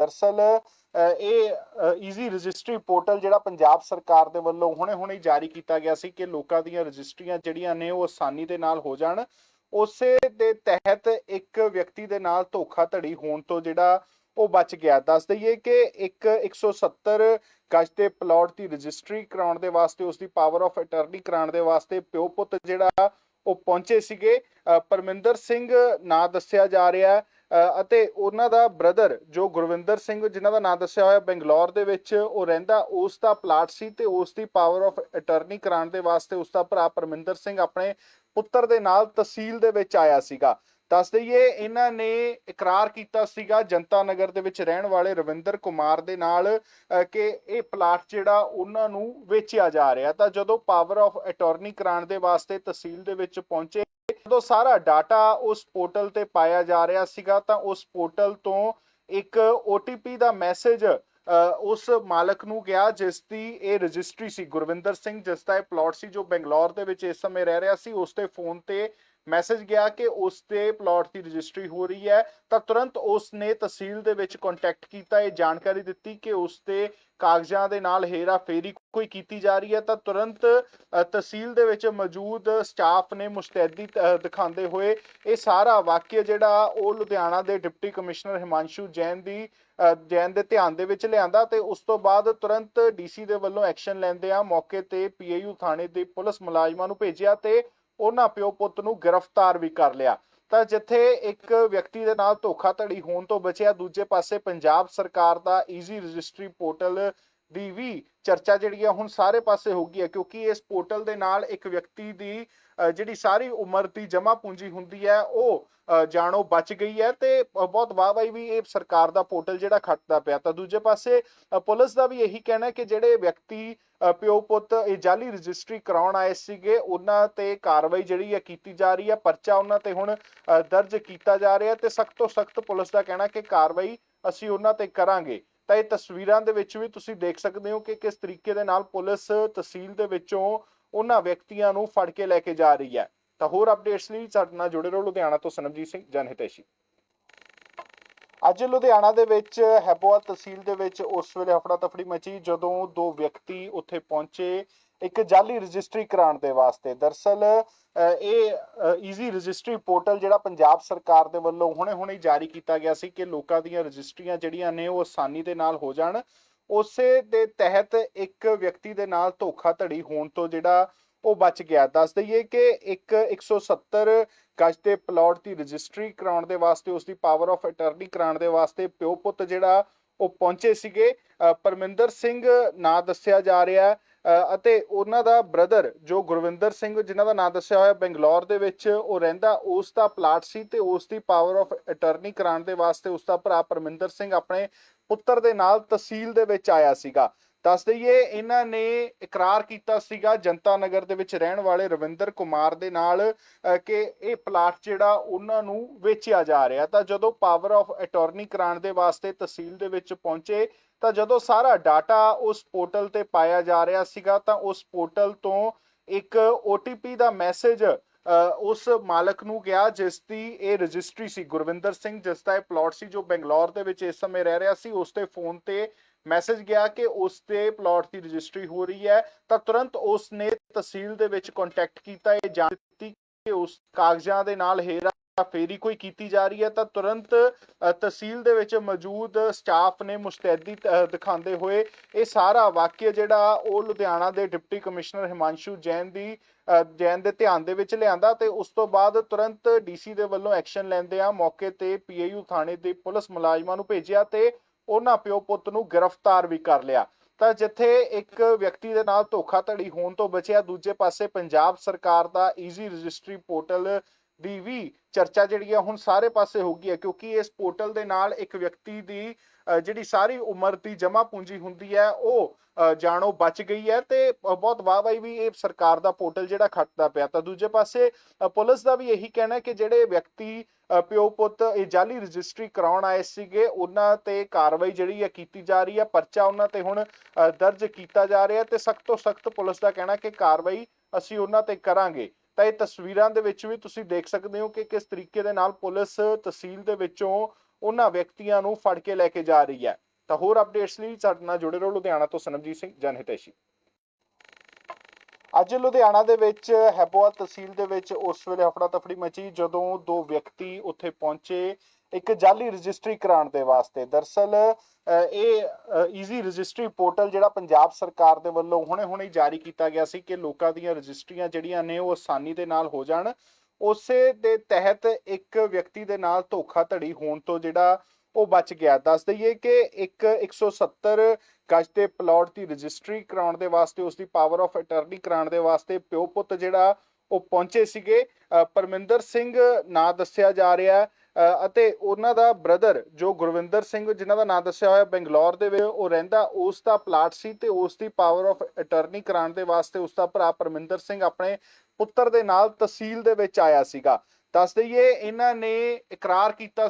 ਦਰਸਲ ਇਹ easy registry portal ਜਿਹੜਾ ਪੰਜਾਬ ਸਰਕਾਰ ਦੇ ਵੱਲੋਂ ਹੁਣੇ-ਹੁਣੇ ਜਾਰੀ ਕੀਤਾ ਗਿਆ ਸੀ ਕਿ ਲੋਕਾਂ ਦੀਆਂ ਰਜਿਸਟਰੀਆਂ ਜਿਹੜੀਆਂ ਨੇ ਉਹ ਆਸਾਨੀ ਦੇ ਨਾਲ ਹੋ ਜਾਣ। ਉਸੇ ਦੇ ਤਹਿਤ ਇੱਕ ਵਿਅਕਤੀ ਦੇ ਨਾਲ ਧੋਖਾਧੜੀ ਹੋਣ ਤੋਂ ਜਿਹੜਾ ਉਹ ਬਚ ਗਿਆ। ਦੱਸ ਦਈਏ ਕਿ ਇੱਕ 170 ਗਜ ਦੇ ਪਲਾਟ ਦੀ ਰਜਿਸਟਰੀ ਕਰਾਉਣ ਦੇ ਵਾਸਤੇ ਉਸ ਦੀ ਪਾਵਰ ਆਫ ਅਟਾਰਨੀ ਕਰਾਉਣ ਦੇ ਵਾਸਤੇ ਪਿਓ ਪੁੱਤ ਜਿਹੜਾ ਉਹ ਪਹੁੰਚੇ ਸੀਗੇ। ਅ, ਪਰਮਿੰਦਰ ਸਿੰਘ ਨਾਂ ਦੱਸਿਆ ਜਾ ਰਿਹਾ। ਅਤੇ ਉਹਨਾਂ ਦਾ ਬ੍ਰਦਰ ਜੋ ਗੁਰਵਿੰਦਰ ਸਿੰਘ, ਜਿਨ੍ਹਾਂ ਦਾ ਨਾਂ ਦੱਸਿਆ ਹੋਇਆ ਬੰਗਲੌਰ ਦੇ ਵਿੱਚ, ਉਹ ਰਹਿੰਦਾ, ਉਸ ਦਾ ਪਲਾਟ ਸੀ ਤੇ ਉਸ ਦੀ ਪਾਵਰ ਆਫ ਅਟਾਰਨੀ ਕਰਾਉਣ ਦੇ ਵਾਸਤੇ ਉਸ ਦਾ ਭਰਾ ਪਰਮਿੰਦਰ ਸਿੰਘ ਆਪਣੇ ਪੁੱਤਰ ਦੇ ਨਾਲ ਤਹਿਸੀਲ ਦੇ ਵਿੱਚ ਆਇਆ ਸੀਗਾ। ਦੱਸ ਦਈਏ, ਇਹਨਾਂ ਨੇ ਇਕਰਾਰ ਕੀਤਾ ਸੀਗਾ ਜਨਤਾ ਨਗਰ ਦੇ ਵਿੱਚ ਰਹਿਣ ਵਾਲੇ ਰਵਿੰਦਰ ਕੁਮਾਰ ਦੇ ਨਾਲ ਕਿ ਇਹ ਪਲਾਟ ਜਿਹੜਾ ਉਹਨਾਂ ਨੂੰ ਵੇਚਿਆ ਜਾ ਰਿਹਾ। ਤਾਂ ਜਦੋਂ ਪਾਵਰ ਆਫ ਅਟਾਰਨੀ ਕਰਾਉਣ ਦੇ ਵਾਸਤੇ ਤਹਿਸੀਲ ਦੇ ਵਿੱਚ ਪਹੁੰਚੇ, ਜਦੋਂ ਸਾਰਾ ਡਾਟਾ ਉਸ ਪੋਰਟਲ ਤੇ ਪਾਇਆ ਜਾ ਰਿਹਾ ਸੀਗਾ, ਤਾਂ ਉਸ ਪੋਰਟਲ ਤੋਂ ਇੱਕ OTP ਦਾ ਮੈਸੇਜ ਉਸ ਮਾਲਕ ਨੂੰ ਗਿਆ, ਜਿਸ ਦੀ ਇਹ ਰਜਿਸਟਰੀ ਸੀ ਗੁਰਵਿੰਦਰ ਸਿੰਘ, ਜਿਸ ਦਾ ਇਹ ਪਲਾਟ ਸੀ, ਜੋ ਬੰਗਲੌਰ ਦੇ ਵਿੱਚ ਇਸ ਸਮੇਂ ਰਹਿ ਰਿਹਾ ਸੀ, ਉਸ ਦੇ ਫੋਨ ਤੇ ਮੈਸੇਜ ਗਿਆ ਕਿ ਉਸ ਦੇ ਪਲਾਟ ਦੀ ਰਜਿਸਟਰੀ ਹੋ ਰਹੀ ਹੈ, ਤਾਂ ਤੁਰੰਤ ਉਸ ਨੇ ਤਹਿਸੀਲ ਦੇ ਵਿੱਚ ਕੰਟੈਕਟ ਕੀਤਾ, ਇਹ ਜਾਣਕਾਰੀ ਦਿੱਤੀ ਕਿ ਉਸ ਦੇ ਕਾਗਜ਼ਾਂ ਦੇ ਨਾਲ ਹੇਰਾ ਫੇਰੀ ਕੋਈ ਕੀਤੀ ਜਾ ਰਹੀ ਹੈ, ਤਾਂ ਤੁਰੰਤ ਤਹਿਸੀਲ ਦੇ ਵਿੱਚ ਮੌਜੂਦ ਸਟਾਫ ਨੇ ਮੁਸਤੈਦੀ ਦਿਖਾਉਂਦੇ ਹੋਏ ਇਹ ਸਾਰਾ ਵਾਕਿਆ ਜਿਹੜਾ ਉਹ ਲੁਧਿਆਣਾ ਦੇ ਡਿਪਟੀ ਕਮਿਸ਼ਨਰ ਹਿਮਾਂਸ਼ੂ ਜੈਨ ਦੀ ਜੈਨ ਦੇ ਧਿਆਨ ਦੇ ਵਿੱਚ ਲਿਆਂਦਾ ਤੇ ਉਸ ਤੋਂ ਬਾਅਦ ਤੁਰੰਤ ਡੀਸੀ ਦੇ ਵੱਲੋਂ ਐਕਸ਼ਨ ਲੈਂਦੇ ਆ ਮੌਕੇ ਤੇ ਪੀਏਯੂ ਥਾਣੇ ਦੇ ਪੁਲਿਸ ਮੁਲਾਜ਼ਮਾਂ ਨੂੰ ਭੇਜਿਆ ਤੇ ਉਹਨਾਂ ਪਿਓ ਪੁੱਤ ਨੂੰ ਗ੍ਰਿਫਤਾਰ ਵੀ ਕਰ ਲਿਆ। ਤਾਂ ਜਿੱਥੇ ਇੱਕ ਵਿਅਕਤੀ ਦੇ ਨਾਲ ਧੋਖਾਧੜੀ ਹੋਣ ਤੋਂ ਬਚਿਆ, ਦੂਜੇ ਪਾਸੇ ਪੰਜਾਬ ਸਰਕਾਰ ਦਾ ਈਜ਼ੀ ਰਜਿਸਟਰੀ ਪੋਰਟਲ ਦੀ ਵੀ ਚਰਚਾ ਜਿਹੜੀ ਆ ਹੁਣ ਸਾਰੇ ਪਾਸੇ ਹੋ ਗਈ ਹੈ, ਕਿਉਂਕਿ ਇਸ ਪੋਰਟਲ ਦੇ ਨਾਲ ਇੱਕ ਵਿਅਕਤੀ ਦੀ ਜਿਹੜੀ ਸਾਰੀ ਉਮਰ ਦੀ ਜਮ੍ਹਾਂ ਪੂੰਜੀ ਹੁੰਦੀ ਹੈ, ਉਹ ਜਾਣੋ ਬਚ ਗਈ ਹੈ ਤੇ ਬਹੁਤ ਵਾਹਵਾਈ ਵੀ ਇਹ ਸਰਕਾਰ ਦਾ ਪੋਰਟਲ ਜਿਹੜਾ ਖੱਟਦਾ ਪਿਆ। ਤਾਂ ਦੂਜੇ ਪਾਸੇ ਪੁਲਿਸ ਦਾ ਵੀ ਇਹੀ ਕਹਿਣਾ ਹੈ ਕਿ ਜਿਹੜੇ ਵਿਅਕਤੀ ਪਿਓ ਪੁੱਤ ਇਹ ਜਾਲੀ ਰਜਿਸਟਰੀ ਕਰਾਉਣ ਆਏ ਸੀਗੇ, ਉਹਨਾਂ ਤੇ ਕਾਰਵਾਈ ਜਿਹੜੀ ਹੈ ਕੀਤੀ ਜਾ ਰਹੀ ਹੈ, ਪਰਚਾ ਉਹਨਾਂ ਤੇ ਹੁਣ ਦਰਜ ਕੀਤਾ ਜਾ ਰਿਹਾ ਤੇ ਸਖਤ ਤੋਂ ਸਖਤ ਪੁਲਿਸ ਦਾ ਕਹਿਣਾ ਕਿ ਕਾਰਵਾਈ ਅਸੀਂ ਉਹਨਾਂ ਤੇ ਕਰਾਂਗੇ। ਤਾਂ ਇਹ ਤਸਵੀਰਾਂ ਦੇ ਵਿੱਚ ਵੀ ਤੁਸੀਂ ਦੇਖ ਸਕਦੇ ਹੋ ਕਿ ਕਿਸ ਤਰੀਕੇ ਦੇ ਨਾਲ ਪੁਲਿਸ ਤਹਿਸੀਲ ਦੇ ਵਿੱਚੋਂ ਉਹਨਾਂ ਵਿਅਕਤੀਆਂ ਨੂੰ ਫੜ ਕੇ ਲੈ ਕੇ ਜਾ ਰਹੀ ਹੈ। ਤਾਂ ਹੋਰ ਅਪਡੇਟਸ ਲਈ ਸਾਡੇ ਨਾਲ ਜੁੜੇ ਰਹੋ, ਲੁਧਿਆਣਾ ਤੋਂ ਸਨਮਜੀਤ ਸਿੰਘ ਜਨਹਿਤੈਸ਼ੀ ਅੱਜ ਲੁਧਿਆਣਾ ਦੇ ਵਿੱਚ ਹੈਬੋਆ ਤਹਿਸੀਲ ਦੇ ਵਿੱਚ ਉਸ ਵੇਲੇ ਹਫੜਾ ਤਫੜੀ ਮਚੀ ਜਦੋਂ ਦੋ ਵਿਅਕਤੀ ਉੱਥੇ ਪਹੁੰਚੇ ਇੱਕ ਜਾਲੀ ਰਜਿਸਟਰੀ ਕਰਾਉਣ ਦੇ ਵਾਸਤੇ। ਦਰਸਲ ਇਹ ਈਜ਼ੀ ਰਜਿਸਟਰੀ ਪੋਰਟਲ ਜਿਹੜਾ ਪੰਜਾਬ ਸਰਕਾਰ ਦੇ ਵੱਲੋਂ ਹੁਣੇ-ਹੁਣੇ ਜਾਰੀ ਕੀਤਾ ਗਿਆ ਸੀ ਕਿ ਲੋਕਾਂ ਦੀਆਂ ਰਜਿਸਟਰੀਆਂ ਜਿਹੜੀਆਂ ਨੇ ਉਹ ਆਸਾਨੀ ਦੇ ਨਾਲ ਹੋ ਜਾਣ। ਉਸੇ ਦੇ ਤਹਿਤ ਇੱਕ ਵਿਅਕਤੀ ਦੇ ਨਾਲ ਧੋਖਾਧੜੀ ਹੋਣ ਤੋਂ ਜਿਹੜਾ ਉਹ ਬਚ ਗਿਆ। ਦੱਸ ਦਈਏ ਕਿ ਇੱਕ 170 ਗਜ ਦੇ ਪਲਾਟ ਦੀ ਰਜਿਸਟਰੀ ਕਰਾਉਣ ਦੇ ਵਾਸਤੇ ਉਸ ਦੀ ਪਾਵਰ ਆਫ ਅਟਾਰਨੀ ਕਰਾਉਣ ਦੇ ਵਾਸਤੇ ਪਿਓ ਪੁੱਤ ਜਿਹੜਾ, ਉਹ ਪਹੁੰਚੇ ਸੀਗੇ। ਪਰਮਿੰਦਰ ਸਿੰਘ ਨਾਂ ਦੱਸਿਆ ਜਾ ਰਿਹਾ ਹੈ। ਅਤੇ ਉਹਨਾਂ ਦਾ ਬ੍ਰਦਰ ਜੋ ਗੁਰਵਿੰਦਰ ਸਿੰਘ, ਜਿਨ੍ਹਾਂ ਦਾ ਨਾਂ ਦੱਸਿਆ ਹੋਇਆ ਬੰਗਲੌਰ ਦੇ ਵਿੱਚ, ਉਹ ਰਹਿੰਦਾ। ਉਸ ਦਾ ਪਲਾਟ ਸੀ ਤੇ ਉਸ ਦੀ ਪਾਵਰ ਆਫ ਅਟਾਰਨੀ ਕਰਾਉਣ ਦੇ ਵਾਸਤੇ ਉਸ ਦਾ ਭਰਾ ਪਰਮਿੰਦਰ ਸਿੰਘ ਆਪਣੇ ਪੁੱਤਰ ਦੇ ਨਾਲ ਤਹਿਸੀਲ ਦੇ ਵਿੱਚ ਆਇਆ ਸੀਗਾ। ਦੱਸ ਦਈਏ, ਇਹਨਾਂ ਨੇ ਇਕਰਾਰ ਕੀਤਾ ਸੀਗਾ ਜਨਤਾ ਨਗਰ ਦੇ ਵਿੱਚ ਰਹਿਣ ਵਾਲੇ ਰਵਿੰਦਰ ਕੁਮਾਰ ਦੇ ਨਾਲ ਕਿ ਇਹ ਪਲਾਟ ਜਿਹੜਾ ਉਹਨਾਂ ਨੂੰ ਵੇਚਿਆ ਜਾ ਰਿਹਾ। ਤਾਂ ਜਦੋਂ ਪਾਵਰ ਆਫ ਅਟਾਰਨੀ ਕਰਾਉਣ ਦੇ ਵਾਸਤੇ ਤਹਿਸੀਲ ਦੇ ਵਿੱਚ ਪਹੁੰਚੇ, ਤਾਂ ਜਦੋਂ ਸਾਰਾ ਡਾਟਾ ਉਸ ਪੋਰਟਲ ਤੇ ਪਾਇਆ ਜਾ ਰਿਹਾ ਸੀਗਾ, ਤਾਂ ਉਸ ਪੋਰਟਲ ਤੋਂ ਇੱਕ OTP ਦਾ ਮੈਸੇਜ ਉਸ ਮਾਲਕ ਨੂੰ ਗਿਆ ਜਿਸ ਦੀ ਇਹ ਰਜਿਸਟਰੀ ਸੀ, ਗੁਰਵਿੰਦਰ ਸਿੰਘ, ਜਿਸ ਦਾ ਇਹ ਪਲਾਟ ਸੀ ਜੋ ਬੰਗਲੌਰ ਦੇ ਵਿੱਚ ਇਸ ਸਮੇਂ ਰਹਿ ਰਿਹਾ ਸੀ, ਉਸ ਦੇ ਫੋਨ ਤੇ ਮੈਸੇਜ ਗਿਆ ਕਿ ਉਸ ਦੇ ਪਲਾਟ ਦੀ ਰਜਿਸਟਰੀ ਹੋ ਰਹੀ ਹੈ। ਤਾਂ ਤੁਰੰਤ ਉਸ ਨੇ ਤਹਿਸੀਲ ਦੇ ਵਿੱਚ ਕੰਟੈਕਟ ਕੀਤਾ, ਇਹ ਜਾਣ ਦਿੱਤੀ ਕਿ ਉਸ ਕਾਗਜ਼ਾਂ ਦੇ ਨਾਲ ਹੇਰਾ ਫੇਰੀ ਕੋਈ ਕੀਤੀ ਜਾ ਰਹੀ ਹੈ, ਤਾਂ ਤੁਰੰਤ ਤਹਿਸੀਲ ਦੇ ਵਿੱਚ ਮੌਜੂਦ ਸਟਾਫ ਨੇ ਮੁਸਤੈਦੀ ਦਿਖਾਉਂਦੇ ਹੋਏ ਇਹ ਸਾਰਾ ਵਾਕਿਆ ਜਿਹੜਾ ਉਹ ਲੁਧਿਆਣਾ ਦੇ ਡਿਪਟੀ ਕਮਿਸ਼ਨਰ ਹਿਮਾਂਸ਼ੂ ਜੈਨ ਦੀ ਜੈਨ ਦੇ ਧਿਆਨ ਦੇ ਵਿੱਚ ਲਿਆਂਦਾ ਤੇ ਉਸ ਤੋਂ ਬਾਅਦ ਤੁਰੰਤ ਡੀਸੀ ਦੇ ਵੱਲੋਂ ਐਕਸ਼ਨ ਲੈਂਦੇ ਆ, ਮੌਕੇ ਤੇ ਪੀਏਯੂ ਥਾਣੇ ਦੇ ਪੁਲਿਸ ਮੁਲਾਜ਼ਮਾਂ ਨੂੰ ਭੇਜਿਆ ਤੇ ਉਹਨਾਂ ਪਿਓ ਪੁੱਤ ਨੂੰ ਗ੍ਰਿਫਤਾਰ ਵੀ ਕਰ ਲਿਆ। ਤਾਂ ਜਿੱਥੇ ਇੱਕ ਵਿਅਕਤੀ ਦੇ ਨਾਲ ਧੋਖਾਧੜੀ ਹੋਣ ਤੋਂ ਬਚਿਆ, ਦੂਜੇ ਪਾਸੇ ਪੰਜਾਬ ਸਰਕਾਰ ਦਾ ਈਜ਼ੀ ਰਜਿਸਟਰੀ ਪੋਰਟਲ ਦੀ ਵੀ ਚਰਚਾ ਜਿਹੜੀ ਹੈ ਹੁਣ ਸਾਰੇ ਪਾਸੇ ਹੋ ਗਈ ਹੈ, ਕਿਉਂਕਿ ਇਸ ਪੋਰਟਲ ਦੇ ਨਾਲ ਇੱਕ ਵਿਅਕਤੀ ਦੀ ਜਿਹੜੀ ਸਾਰੀ ਉਮਰ ਦੀ ਜਮ੍ਹਾਂ ਪੂੰਜੀ ਹੁੰਦੀ ਹੈ, ਉਹ ਜਾਣੋ ਬਚ ਗਈ ਹੈ ਤੇ ਬਹੁਤ ਵਾਹਵਾਈ ਵੀ ਇਹ ਸਰਕਾਰ ਦਾ ਪੋਰਟਲ ਜਿਹੜਾ ਖੱਟਦਾ ਪਿਆ। ਤਾਂ ਦੂਜੇ ਪਾਸੇ ਪੁਲਿਸ ਦਾ ਵੀ ਇਹੀ ਕਹਿਣਾ ਹੈ ਕਿ ਜਿਹੜੇ ਵਿਅਕਤੀ ਪਿਓ ਪੁੱਤ ਇਹ ਜਾਲੀ ਰਜਿਸਟਰੀ ਕਰਾਉਣ ਆਏ ਸੀਗੇ, ਉਹਨਾਂ ਤੇ ਕਾਰਵਾਈ ਜਿਹੜੀ ਹੈ ਕੀਤੀ ਜਾ ਰਹੀ ਹੈ, ਪਰਚਾ ਉਹਨਾਂ ਤੇ ਹੁਣ ਦਰਜ ਕੀਤਾ ਜਾ ਰਿਹਾ ਤੇ ਸਖਤ ਤੋਂ ਸਖਤ ਪੁਲਿਸ ਦਾ ਕਹਿਣਾ ਕਿ ਕਾਰਵਾਈ ਅਸੀਂ ਉਹਨਾਂ ਤੇ ਕਰਾਂਗੇ। ਤਾਂ ਇਹ ਤਸਵੀਰਾਂ ਦੇ ਵਿੱਚ ਵੀ ਤੁਸੀਂ ਦੇਖ ਸਕਦੇ ਹੋ ਕਿ ਕਿਸ ਤਰੀਕੇ ਦੇ ਨਾਲ ਪੁਲਿਸ ਤਹਿਸੀਲ ਦੇ ਵਿੱਚੋਂ ਉਹਨਾਂ ਵਿਅਕਤੀਆਂ ਨੂੰ ਫੜ ਕੇ ਲੈ ਕੇ ਜਾ ਰਹੀ ਹੈ। ਤਾਂ ਹੋਰ ਅਪਡੇਟਸ ਲਈ ਸਾਡੇ ਨਾਲ ਜੁੜੇ ਰਹੋ ਲੁਧਿਆਣਾ ਤੋਂ ਸਨਮਜੀਤ ਸਿੰਘ ਜਨਹਿਤੈਸ਼ੀ ਅੱਜ ਲੁਧਿਆਣਾ ਦੇ ਵਿੱਚ ਹੈਬੋਆ ਤਹਿਸੀਲ ਦੇ ਵਿੱਚ ਉਸ ਵੇਲੇ ਹਫੜਾ ਤਫੜੀ ਮਚੀ ਜਦੋਂ ਦੋ ਵਿਅਕਤੀ ਉੱਥੇ ਪਹੁੰਚੇ। ਇੱਕ ਜਾਲੀ ਰਜਿਸਟਰੀ ਕਰਾਉਣ ਦੇ ਵਾਸਤੇ। ਦਰਸਲ ਇਹ ਈਜ਼ੀ ਰਜਿਸਟਰੀ ਪੋਰਟਲ ਜਿਹੜਾ ਪੰਜਾਬ ਸਰਕਾਰ ਦੇ ਵੱਲੋਂ ਹੁਣੇ-ਹੁਣੇ ਜਾਰੀ ਕੀਤਾ ਗਿਆ ਸੀ ਕਿ ਲੋਕਾਂ ਦੀਆਂ ਰਜਿਸਟਰੀਆਂ ਜਿਹੜੀਆਂ ਨੇ ਉਹ ਆਸਾਨੀ ਦੇ ਨਾਲ ਹੋ ਜਾਣ। ਉਸੇ ਦੇ ਤਹਿਤ ਇੱਕ ਵਿਅਕਤੀ ਦੇ ਨਾਲ ਧੋਖਾਧੜੀ ਹੋਣ ਤੋਂ ਜਿਹੜਾ ਉਹ ਬਚ ਗਿਆ। ਦੱਸ ਦਈਏ ਕਿ ਇੱਕ 170 ਗਜ ਦੇ ਪਲਾਟ ਦੀ ਰਜਿਸਟਰੀ ਕਰਾਉਣ ਦੇ ਵਾਸਤੇ ਉਸ ਦੀ ਪਾਵਰ ਆਫ ਅਟਾਰਨੀ ਕਰਾਉਣ ਦੇ ਵਾਸਤੇ ਪਿਓ ਪੁੱਤ ਜਿਹੜਾ ਉਹ ਪਹੁੰਚੇ ਸੀਗੇ। ਪਰਮਿੰਦਰ ਸਿੰਘ ਨਾਂ ਦੱਸਿਆ ਜਾ ਰਿਹਾ। ਅਤੇ ਉਹਨਾਂ ਦਾ ਬ੍ਰਦਰ ਜੋ ਗੁਰਵਿੰਦਰ ਸਿੰਘ, ਜਿਨ੍ਹਾਂ ਦਾ ਨਾਂ ਦੱਸਿਆ ਹੋਇਆ ਬੰਗਲੌਰ ਦੇ ਵਿੱਚ, ਉਹ ਰਹਿੰਦਾ, ਉਸ ਦਾ ਪਲਾਟ ਸੀ ਤੇ ਉਸ ਦੀ ਪਾਵਰ ਆਫ ਅਟਾਰਨੀ ਕਰਾਉਣ ਦੇ ਵਾਸਤੇ ਉਸ ਦਾ ਭਰਾ ਪਰਮਿੰਦਰ ਸਿੰਘ ਆਪਣੇ ਪੁੱਤਰ ਦੇ ਨਾਲ ਤਹਿਸੀਲ ਦੇ ਵਿੱਚ ਆਇਆ ਸੀਗਾ। ਦੱਸ ਦਈਏ, ਇਹਨਾਂ ਨੇ ਇਕਰਾਰ ਕੀਤਾ